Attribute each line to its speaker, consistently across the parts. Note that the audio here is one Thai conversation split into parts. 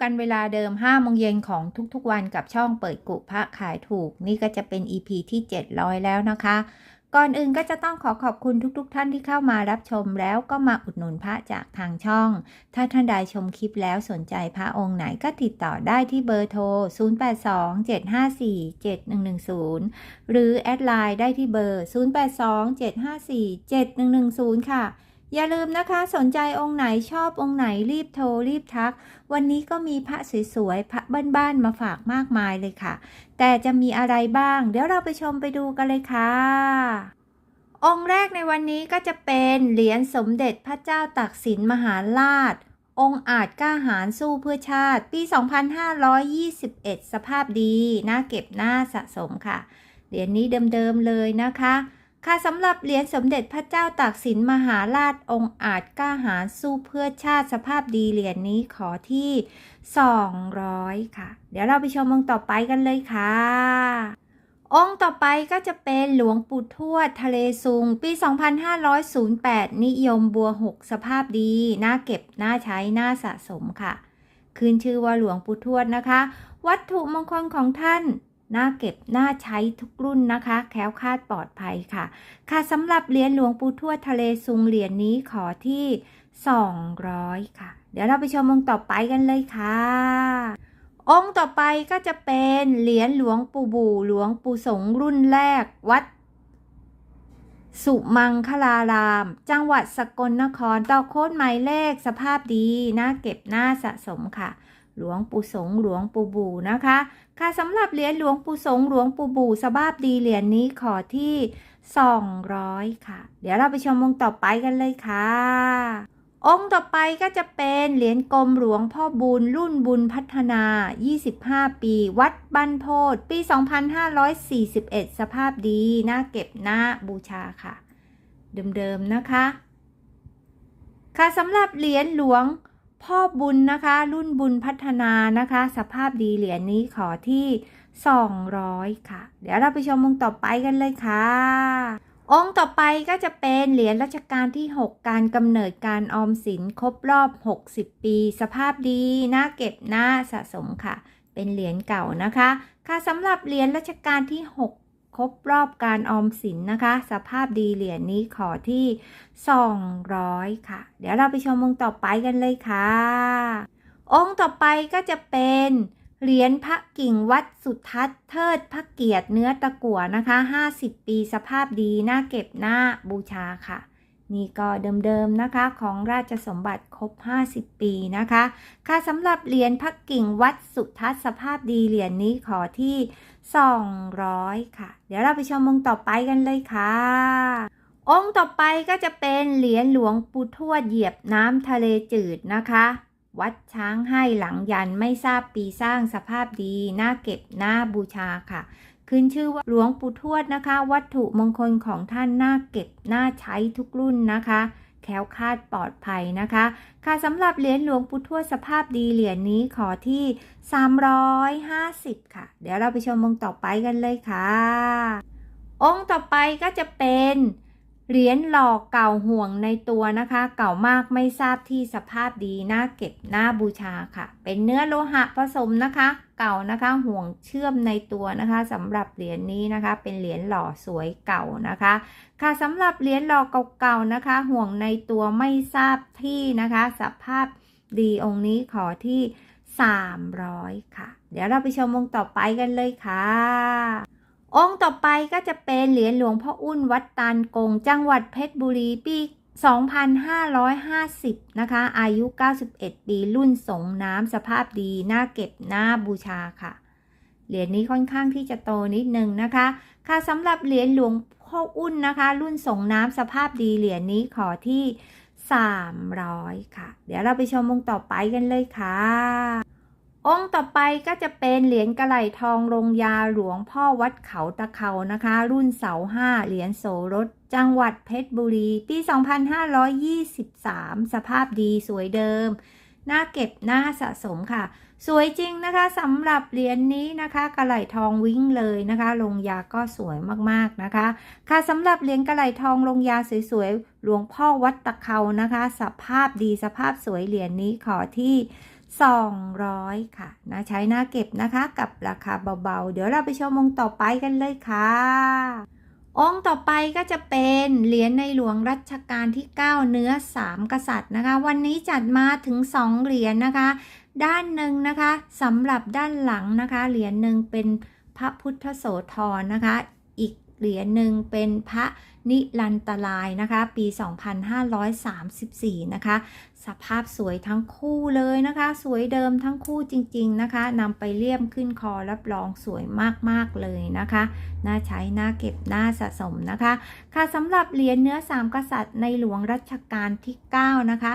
Speaker 1: กันเวลาเดิม5โมงเย็นของทุกๆวันกับช่องเปิดกุพระขายถูก นี่ก็จะเป็น EP ที่ 700 แล้วนะคะ ก่อนอื่นก็จะต้องขอขอบคุณทุก ๆ ท่านที่เข้ามารับชมแล้วก็มาอุดหนุนพระจากทางช่อง ถ้าท่านใดชมคลิปแล้วสนใจพระองค์ไหนก็ติดต่อได้ที่เบอร์โทร 0827547110 หรือแอดไลน์ได้ที่เบอร์ 0827547110 ค่ะ อย่าลืมนะคะสนใจองค์ไหนชอบองค์ไหนรีบโทรรีบทัก วันนี้ก็มีพระสวยๆพระบ้านๆมาฝากมากมายเลยค่ะ แต่จะมีอะไรบ้าง เดี๋ยวเราไปชมไปดูกันเลยค่ะ องค์แรกในวันนี้ก็จะเป็นเหรียญสมเด็จพระเจ้าตากสินมหาราช องค์อาจกล้าหาญสู้เพื่อชาติ ปี 2521 สภาพดีน่าเก็บหน่าสะสมค่ะ เหรียญนี้เดิมๆเลยนะคะ ค่ะสำหรับเหรียญสมเด็จพระเจ้าตากสินมหาราชองค์อาจกล้าหาญสู้เพื่อชาติสภาพดีเหรียญนี้ขอที่ 200 ค่ะ เดี๋ยวเราไปชมองค์ต่อไปกันเลยค่ะ องค์ต่อไปก็จะเป็นหลวงปู่ทวดทะเลซุง ปี 2508 นิยมบัว6สภาพดีน่าเก็บน่าใช้น่าสะสมค่ะ ขึ้นชื่อว่าหลวงปู่ทวดนะคะ วัตถุมงคลของท่าน น่าเก็บน่าใช้ทุกรุ่นนะคะ แคล้วคลาดปลอดภัยค่ะ ค่ะสำหรับเหรียญหลวงปู่ทวดทะเลซุงเหรียญนี้ขอที่ 200 ค่ะ เดี๋ยวเราไปชมองค์ต่อไปกันเลยค่ะ องค์ต่อไปก็จะเป็นเหรียญหลวงปู่บูหลวงปู่สงรุ่นแรกวัด สุมังคลาราม จังหวัดสกลนครต่อโค้ดหมายเลขสภาพดีน่าเก็บน่าสะสมค่ะ หลวงปู่สงหลวงปู่บูนะคะ ค่ะสำหรับเหรียญหลวงปู่สงหลวงปู่บูสภาพดีเหรียญนี้ขอที่ 200 ค่ะ เดี๋ยวเราไปชมองค์ต่อไปกันเลยค่ะ องค์ต่อไปก็จะเป็นเหรียญกรมหลวงพ่อบุญรุ่นบุญพัฒนา 25 ปี วัดบันโพธปี 2541 สภาพดีน่าเก็บน่าบูชาค่ะ เดิมๆนะคะ ค่ะสำหรับเหรียญหลวง พ่อบุญนะคะ รุ่นบุญพัฒนานะคะ สภาพดีเหรียญนี้ขอที่ 200 ค่ะ เดี๋ยวเราไปชมองค์ต่อไปกันเลยค่ะ องค์ต่อไปก็จะเป็นเหรียญรัชกาลที่ 6 การกำเนิดการออมสินครบรอบ 60 ปี สภาพดีน่าเก็บน่าสะสมค่ะ เป็นเหรียญเก่านะคะ ค่ะสำหรับเหรียญรัชกาลที่ 6 ครบรอบการออมสินนะคะ สภาพดีเหรียญนี้ขอที่ 200 ค่ะ เดี๋ยวเราไปชมองค์ต่อไปกันเลยค่ะ องค์ต่อไปก็จะเป็นเหรียญพระกิ่งวัดสุทัศน์เทิดพระเกียรติเนื้อตะกั่วนะคะ 50 ปีสภาพดีน่าเก็บน่าบูชาค่ะ นี่ก็เดิมๆนะคะของราชสมบัติครบ 50 ปีนะคะ ค่ะสำหรับเหรียญพระกิ่งวัดสุทัศสภาพดีเหรียญนี้ขอที่ 200 ค่ะ เดี๋ยวเราไปชมองค์ต่อไปกันเลยค่ะ องค์ต่อไปก็จะเป็นเหรียญหลวงปู่ทวดเหยียบน้ำทะเลจืดนะคะ วัดช้างให้หลังยันไม่ทราบปีสร้างสภาพดีน่าเก็บน่าบูชาค่ะ ขึ้นชื่อว่าหลวงปู่ทวดนะคะ วัตถุมงคลของท่านน่าเก็บน่าใช้ทุกรุ่นนะคะ แคล้วคาดปลอดภัยนะคะ ค่ะสำหรับเหรียญหลวงปู่ทวดสภาพดีเหรียญนี้ขอที่ 350 ค่ะ เดี๋ยวเราไปชมองค์ต่อไปกันเลยค่ะ องค์ต่อไปก็จะเป็นเหรียญหล่อเก่าห่วงในตัวนะคะ เก่ามากไม่ทราบที่สภาพดีน่าเก็บน่าบูชาค่ะ เป็นเนื้อโลหะผสมนะคะ เก่านะคะห่วงเชื่อมในตัวนะคะสำหรับเหรียญนี้นะคะ เป็นเหรียญหล่อสวยเก่านะคะ ค่ะสำหรับเหรียญหล่อเก่าๆนะคะ ห่วงในตัวไม่ทราบที่นะคะ สภาพดีองค์นี้ขอที่ 300 ค่ะ เดี๋ยวเราไปชมองค์ต่อไปกันเลยค่ะ องค์ต่อไปก็จะเป็นเหรียญหลวงพ่ออุ้นวัดตานกง จังหวัดเพชรบุรีปี 2550 นะคะ อายุ 91 ปี รุ่นสงน้ำสภาพดี น่าเก็บ น่าบูชาค่ะ เหรียญนี้ค่อนข้างที่จะโตนิดนึงนะคะ ค่ะสำหรับเหรียญหลวงพ่ออุ้นนะคะ รุ่นสงน้ำสภาพดี เหรียญนี้ขอที่ 300 ค่ะ เดี๋ยวเราไปชมองต่อไปกันเลยค่ะ องค์ต่อไปก็จะเป็นเหรียญกระไหลทองลงยาหลวงพ่อวัดเขาตะเขานะคะ รุ่นเสาห้าเหรียญโสรถจังหวัดเพชรบุรี ปี 2523 สภาพดีสวยเดิม น่าเก็บน่าสะสมค่ะ สวยจริงนะคะสำหรับเหรียญนี้นะคะกระไหลทองวิ่งเลยนะคะ ลงยาก็สวยมากๆนะคะ ค่ะสำหรับเหรียญกระไหลทองลงยาสวยๆหลวงพ่อวัดตะเขานะคะ สภาพดีสภาพสวยเหรียญนี้ขอที่ 200 ค่ะนะใช้หน้าเก็บนะคะกับราคาเบาๆ เดี๋ยวเราไปชมองค์ต่อไปกันเลยค่ะ องค์ต่อไปก็จะเป็นเหรียญในหลวงรัชกาลที่ 9 เนื้อ 3 กษัตริย์นะคะ วันนี้จัดมาถึง 2 เหรียญนะคะ ด้านหนึ่งนะคะสำหรับด้านหลังนะคะ เหรียญหนึ่งเป็นพระพุทธโสธรนะคะ เหรียญหนึ่งเป็นพระนิรันตรายนะคะ ปี 2534 นะคะ สภาพสวยทั้งคู่เลยนะคะ สวยเดิมทั้งคู่จริง ๆ นะคะนำไปเลี่ยมขึ้นคอรับรองสวยมากๆเลยนะคะ น่าใช้น่าเก็บน่าสะสมนะคะ ค่ะสำหรับเหรียญเนื้อสามกษัตริย์ในหลวงรัชกาลที่ 9 นะคะ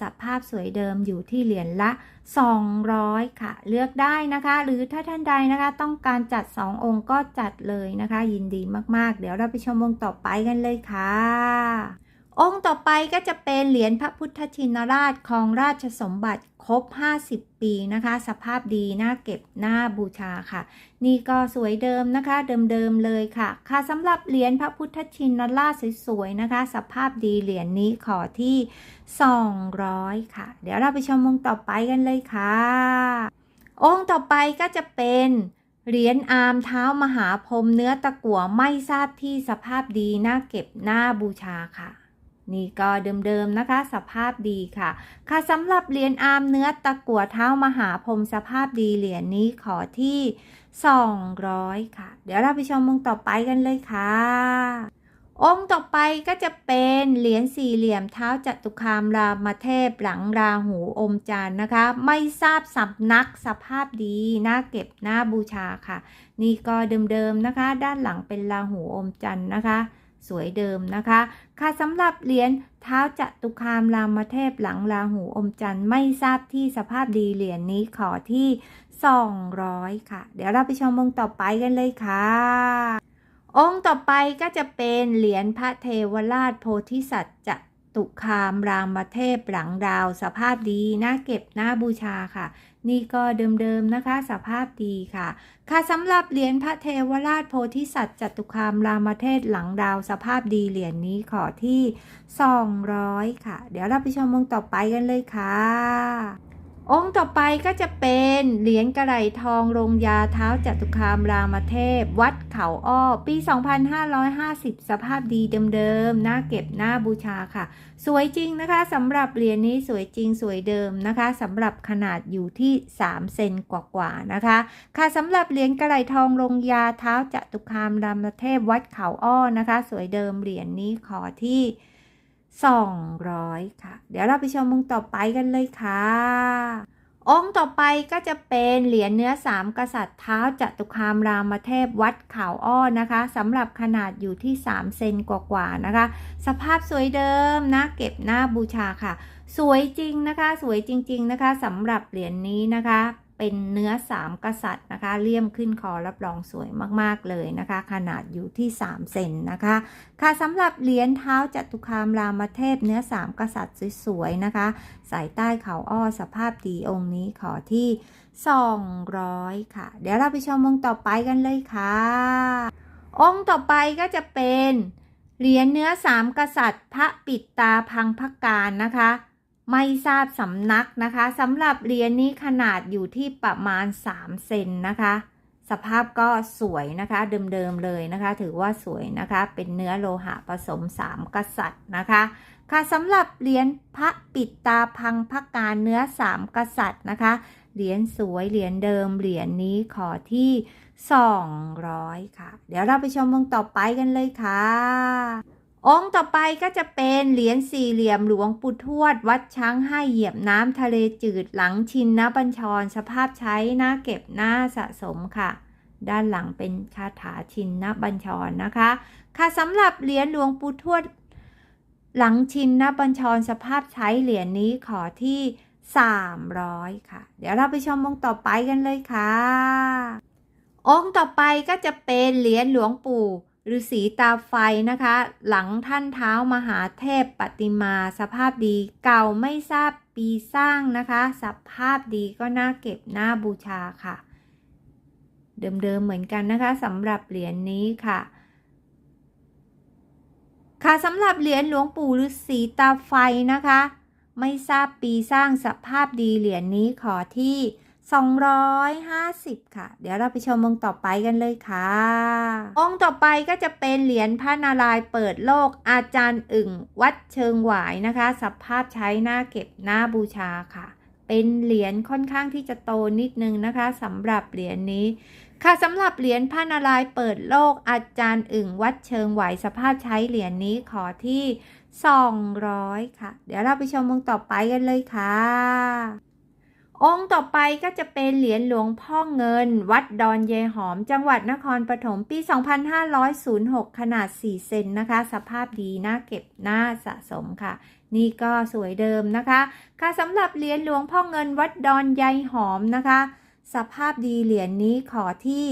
Speaker 1: สภาพสวยเดิมอยู่ที่เหรียญละ 200 ค่ะ เลือกได้นะคะ หรือถ้าท่านใดนะคะต้องการจัด 2 องค์ก็จัดเลยนะคะ ยินดีมากๆ เดี๋ยวเราไปชมองต่อไปกันเลยค่ะ องค์ต่อไปก็จะเป็นเหรียญพระพุทธชินราชของราชสมบัติครบ 50 ปีนะคะ สภาพดีน่าเก็บน่าบูชาค่ะ นี่ก็สวยเดิมนะคะ เดิมๆเลยค่ะ ค่ะสำหรับเหรียญพระพุทธชินราชสวยๆนะคะ สภาพดีเหรียญนี้ขอที่ 200 ค่ะ เดี๋ยวเราไปชมองค์ต่อไปกันเลยค่ะ องค์ต่อไปก็จะเป็นเหรียญอามเท้ามหาพรหมเนื้อตะกั่วไม่ทราบที่สภาพดีน่าเก็บน่าบูชาค่ะ นี่ก็เดิมๆนะคะ สภาพดีค่ะ ค่ะสำหรับเหรียญอาร์มเนื้อตะกั่วเท้ามหาพรมสภาพดีเหรียญนี้ขอที่ 200 ค่ะ เดี๋ยวเราไปชมองต่อไปกันเลยค่ะ องค์ต่อไปก็จะเป็นเหรียญสี่เหลี่ยมเท้าจัตุคามรามเทพหลังราหูอมจันนะคะ ไม่ทราบสำนักสภาพดีน่าเก็บน่าบูชาค่ะ นี่ก็เดิมๆนะคะ ด้านหลังเป็นราหูอมจันนะคะ สวยเดิมนะคะ ค่ะสำหรับเหรียญเท้าจตุคามรามเทพหลังราหูอมจันทร์ไม่ทราบที่สภาพดีเหรียญนี้ขอที่ 200 ค่ะ เดี๋ยวเราไปชมองค์ต่อไปกันเลยค่ะ องค์ต่อไปก็จะเป็นเหรียญพระเทวราชโพธิสัตว์จตุคามรามเทพหลังดาวสภาพดีน่าเก็บน่าบูชาค่ะ นี่ก็เดิมๆนะคะ สภาพดีค่ะ ค่ะสำหรับเหรียญพระเทวราชโพธิสัตว์จตุคามรามเทพหลังดาวสภาพดีเหรียญนี้ขอที่ 200 ค่ะ เดี๋ยวเราไปชมองต่อไปกันเลยค่ะ องค์ต่อไปก็จะเป็นเหรียญกระไหลทองโรงยาเท้าจัตุคามรามเทพ วัดเขาอ้อ ปี 2550 สภาพดีเดิมๆน่าเก็บน่าบูชาค่ะ สวยจริงนะคะสำหรับเหรียญนี้สวยจริงสวยเดิมนะคะสำหรับขนาดอยู่ที่ 3 เซนกว่าๆนะคะ ค่ะสำหรับเหรียญกระไหลทองโรงยาเท้าจัตุคามรามเทพ วัดเขาอ้อนะคะ สวยเดิมเหรียญนี้ขอที่ 200 ค่ะ เดี๋ยวเราไปชมองค์ต่อไปกันเลยค่ะ องค์ต่อไปก็จะเป็นเหรียญเนื้อสามกษัตริย์เท้าจตุคามรามเทพวัดเขาอ้อนะคะสำหรับขนาดอยู่ที่ 3 เซนกว่าๆนะคะ สภาพสวยเดิมนะเก็บหน้าบูชาค่ะ สวยจริงนะคะ สวยจริง ๆนะคะสำหรับเหรียญนี้นะคะ เป็นเนื้อสามกษัตริย์นะคะเลี่ยมขึ้นคอรับรองสวยมากๆเลยนะคะ ขนาดอยู่ที่ 3 เซนนะคะ ค่ะสำหรับเหรียญเท้าจัตุคามรามเทพเนื้อสามกษัตริย์สวยๆนะคะใส่ใต้เขาอ้อสภาพดีองค์นี้ขอที่ 200 ค่ะ เดี๋ยวเราไปชมองค์ต่อไปกันเลยค่ะ องค์ต่อไปก็จะเป็นเหรียญเนื้อสามกษัตริย์ พระปิดตาพังพกการนะคะ ไม่ทราบสำนักนะคะสำหรับเหรียญนี้ขนาดอยู่ที่ประมาณ 3 เซนนะคะ สภาพก็สวยนะคะเดิมๆเลยนะคะ ถือว่าสวยนะคะ เป็นเนื้อโลหะผสม 3 กษัตริย์นะคะ ค่ะสำหรับเหรียญพระปิดตาพังพระการเนื้อ 3 กษัตริย์นะคะ เหรียญสวยเหรียญเดิมเหรียญนี้ขอที่ 200 ค่ะ เดี๋ยวเราไปชมองต่อไปกันเลยค่ะ องค์ต่อไปก็จะเป็นเหรียญสี่เหลี่ยมหลวงปู่ทวด วัดช้างให้เหยียบน้ำทะเลจืดหลังชินนบัญชร สภาพใช้หน้าเก็บหน้าสะสมค่ะ ด้านหลังเป็นคาถาชินนบัญชรนะคะ ค่ะสำหรับเหรียญหลวงปู่ทวด หลังชินนบัญชร สภาพใช้เหรียญนี้ขอที่ 300 ค่ะ เดี๋ยวเราไปชมองค์ต่อไปกันเลยค่ะ องค์ต่อไปก็จะเป็นเหรียญหลวงปู่ ฤาษีตาไฟนะคะ หลังท่านเท้ามหาเทพปฏิมา สภาพดีเก่าไม่ทราบปีสร้างนะคะ สภาพดีก็น่าเก็บน่าบูชาค่ะ เดิมๆเหมือนกันนะคะสำหรับเหรียญนี้ค่ะค่ะสำหรับเหรียญหลวงปู่ฤาษีตาไฟนะคะ ไม่ทราบปีสร้างสภาพดีเหรียญนี้ขอที่ 250 ค่ะ เดี๋ยวเราไปชมองค์ต่อไปกันเลยค่ะ องค์ต่อไปก็จะเป็นเหรียญพระนารายณ์เปิดโลก อาจารย์อึ่ง วัดเชิงหวายนะคะ สภาพใช้หน้าเก็บหน้าบูชาค่ะ เป็นเหรียญค่อนข้างที่จะโตนิดนึงนะคะสำหรับเหรียญนี้ ค่ะสำหรับเหรียญพระนารายณ์เปิดโลก อาจารย์อึ่ง วัดเชิงหวายสภาพใช้เหรียญนี้ขอที่ 200 ค่ะ เดี๋ยวเราไปชมองค์ต่อไปกันเลยค่ะ องค์ต่อไปก็จะเป็นเหรียญหลวงพ่อเงิน วัดดอนเยหอม จังหวัดนครปฐมปี 2506 ขนาด 4 เซนนะคะ สภาพดีน่าเก็บน่าสะสมค่ะ นี่ก็สวยเดิมนะคะ ค่ะสำหรับเหรียญหลวงพ่อเงิน วัดดอนยายหอมนะคะ สภาพดีเหรียญนี้ขอที่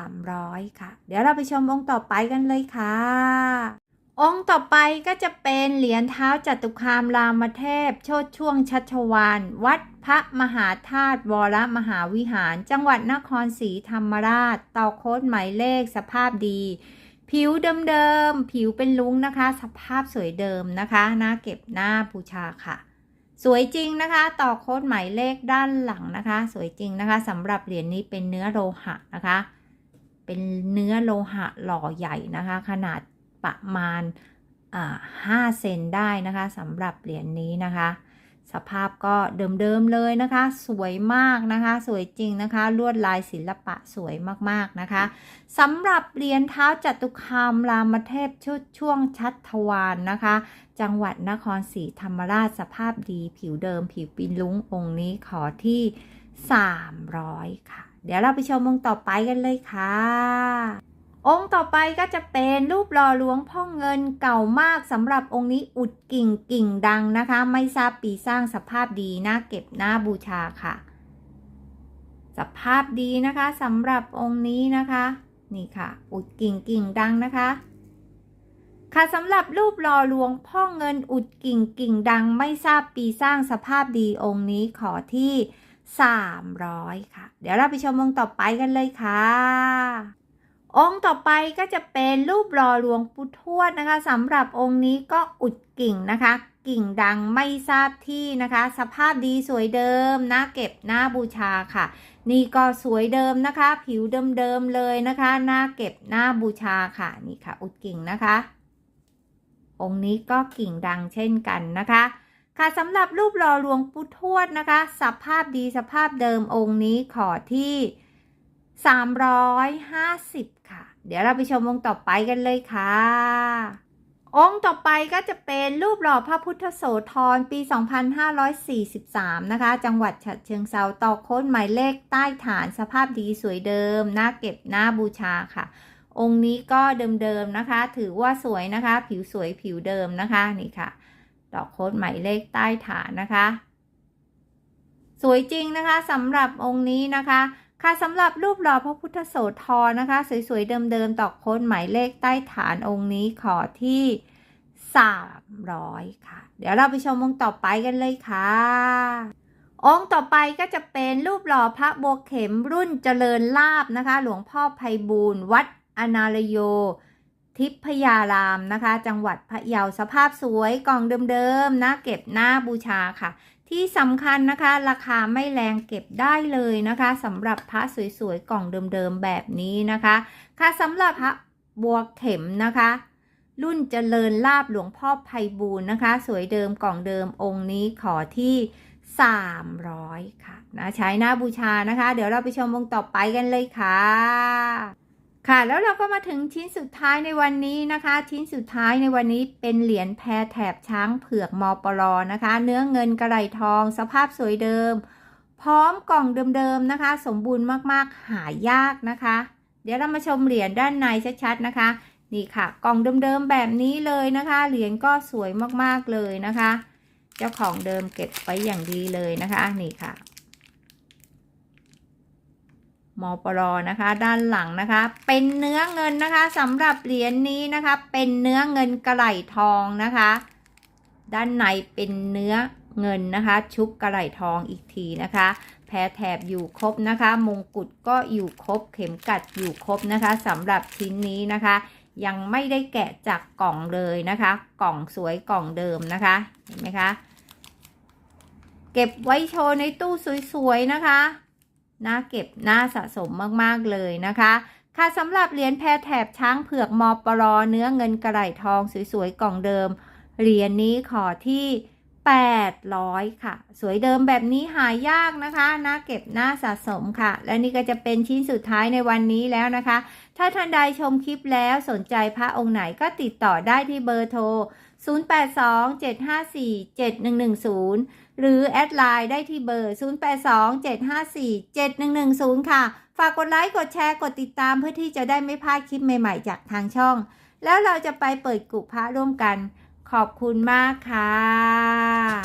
Speaker 1: 300 ค่ะ เดี๋ยวเราไปชมองค์ต่อไปกันเลยค่ะ องค์ต่อไปก็จะเป็นเหรียญเท้าจัตุคามรามเทพ โชดช่วงชัชวานวัดพระมหาธาตุวรมหาวิหาร จังหวัดนครศรีธรรมราชต่อโค้ดหมายเลขสภาพดี ผิวเดิมๆ ผิวเป็นลุ้งนะคะ สภาพสวยเดิมนะคะหน้าเก็บหน้าบูชาค่ะ สวยจริงนะคะต่อโค้ดหมายเลขด้านหลังนะคะ สวยจริงนะคะสำหรับเหรียญนี้เป็นเนื้อโลหะนะคะ เป็นเนื้อโลหะหล่อใหญ่นะคะ ขนาด ประมาณ5เซนได้นะคะสำหรับเหรียญนี้นะคะ สภาพก็เดิมๆเลยนะคะ สวยมากนะคะ สวยจริงนะคะ ลวดลายศิลปะสวยมากๆนะคะสำหรับเหรียญเท้าจัตุคามรามเทพชุดช่วงชัดทวานนะคะ จังหวัดนครศรีธรรมราชสภาพดีผิวเดิมผิวปินลุงองค์นี้ขอที่ 300 ค่ะ เดี๋ยวเราไปชมองค์ต่อไปกันเลยค่ะ องค์ต่อไปก็จะเป็นรูปหล่อหลวงพ่อเงินเก่ามากสำหรับองค์นี้อุดกิ่งกิ่งดังนะคะ ไม่ทราบปีสร้างสภาพดีน่าเก็บน่าบูชาค่ะ สภาพดีนะคะสำหรับองค์นี้นะคะ นี่ค่ะ อุดกิ่งกิ่งดังนะคะ ค่ะสำหรับรูปหล่อหลวงพ่อเงินอุดกิ่งกิ่งดัง ไม่ทราบปีสร้างสภาพดีองค์นี้ขอที่ 300 ค่ะ เดี๋ยวเราไปชมองค์ต่อไปกันเลยค่ะ องค์ต่อไปก็จะเป็นรูปหล่อหลวงปู่ทวดนะคะสำหรับองค์นี้ก็อุดกิ่งนะคะ กิ่งดังไม่ทราบที่นะคะ สภาพดีสวยเดิมน่าเก็บน่าบูชาค่ะ นี่ก็สวยเดิมนะคะ ผิวเดิมๆเลยนะคะน่าเก็บน่าบูชาค่ะนี่ค่ะ อุดกิ่งนะคะ องค์นี้ก็กิ่งดังเช่นกันนะคะค่ะสำหรับรูปหล่อหลวงปู่ทวดนะคะ สภาพดีสภาพเดิมองค์นี้ขอที่ 350 ค่ะ เดี๋ยวเราไปชมองค์ต่อไปกันเลยค่ะ องค์ต่อไปก็จะเป็นรูปหล่อพระพุทธโสธรปี 2543 นะคะ จังหวัดฉะเชิงเซาต่อโค้ดหมายเลขใต้ฐานสภาพดีสวยเดิม น่าเก็บน่าบูชาค่ะ องค์นี้ก็เดิมๆนะคะ ถือว่าสวยนะคะ ผิวสวยผิวเดิมนะคะนี่ค่ะดอกโค้ดหมายเลขใต้ฐานนะคะ สวยจริงนะคะสำหรับองค์นี้นะคะ ค่ะสำหรับรูปหล่อพระพุทธโสธรนะคะ สวยๆ เดิมๆตอกโค้ดหมายเลขใต้ฐานองค์นี้ขอที่ 300 ค่ะ เดี๋ยวเราไปชมองค์ต่อไปกันเลยค่ะ องค์ต่อไปก็จะเป็นรูปหล่อพระบัวเข็มรุ่นเจริญลาบนะคะ หลวงพ่อไพบูลย์วัดอนารโย ทิพยารามนะคะ จังหวัดพะเยาสภาพสวยกล่องเดิมๆนะเก็บหน้าบูชาค่ะ ที่สำคัญนะคะราคาไม่แรงเก็บได้เลยนะคะสำหรับพระสวยๆกล่องเดิมๆแบบนี้นะคะ ค่ะสำหรับพระบัวเข็มนะคะ รุ่นเจริญลาบหลวงพ่อไพบูลนะคะ สวยเดิมกล่องเดิมองค์นี้ขอที่ 300 ค่ะนะใช้หน้าบูชานะคะ เดี๋ยวเราไปชมวงค์ต่อไปกันเลยค่ะ ค่ะแล้วเราก็มาถึงชิ้นสุดท้ายในวันนี้นะคะ ชิ้นสุดท้ายในวันนี้เป็นเหรียญแพรแถบช้างเผือกมอปลอนะคะ เนื้อเงินกระไหลทอง สภาพสวยเดิม พร้อมกล่องเดิมๆนะคะ สมบูรณ์มากๆหายากนะคะ เดี๋ยวเรามาชมเหรียญด้านในชัดๆนะคะ นี่ค่ะ กล่องเดิมๆแบบนี้เลยนะคะ เหรียญก็สวยมากๆเลยนะคะ เจ้าของเดิมเก็บไว้อย่างดีเลยนะคะนี่ค่ะ มปรนะคะ ด้านหลังนะคะ เป็นเนื้อเงินนะคะสำหรับเหรียญนี้นะคะ เป็นเนื้อเงินกระไหลทองนะคะ ด้านในเป็นเนื้อเงินนะคะ ชุบกระไหลทองอีกทีนะคะ แพรแถบอยู่ครบนะคะ มงกุฎก็อยู่ครบ เข็มกัดอยู่ครบนะคะสำหรับชิ้นนี้นะคะ ยังไม่ได้แกะจากกล่องเลยนะคะ กล่องสวยกล่องเดิมนะคะ เห็นไหมคะ เก็บไว้โชว์ในตู้สวยๆนะคะ น่าเก็บน่าสะสมมากๆเลยนะคะ ค่ะสำหรับเหรียญแพรแถบช้างเผือกมอปรอเนื้อเงินกระไหลทองสวยๆกล่องเดิม เหรียญนี้ขอที่ 800 ค่ะ สวยเดิมแบบนี้หายากนะคะน่าเก็บน่าสะสมค่ะ และนี่ก็จะเป็นชิ้นสุดท้ายในวันนี้แล้วนะคะ ถ้าท่านใดชมคลิปแล้วสนใจพระองค์ไหนก็ติดต่อได้ที่เบอร์โทร 0827547110 หรือแอดไลน์ได้ที่เบอร์ 0827547110 ค่ะ ฝากกดไลค์ กดแชร์ กดติดตามเพื่อที่จะได้ไม่พลาดคลิปใหม่ๆ จากทางช่อง แล้วเราจะไปเปิดกุพระร่วมกัน ขอบคุณมากค่ะ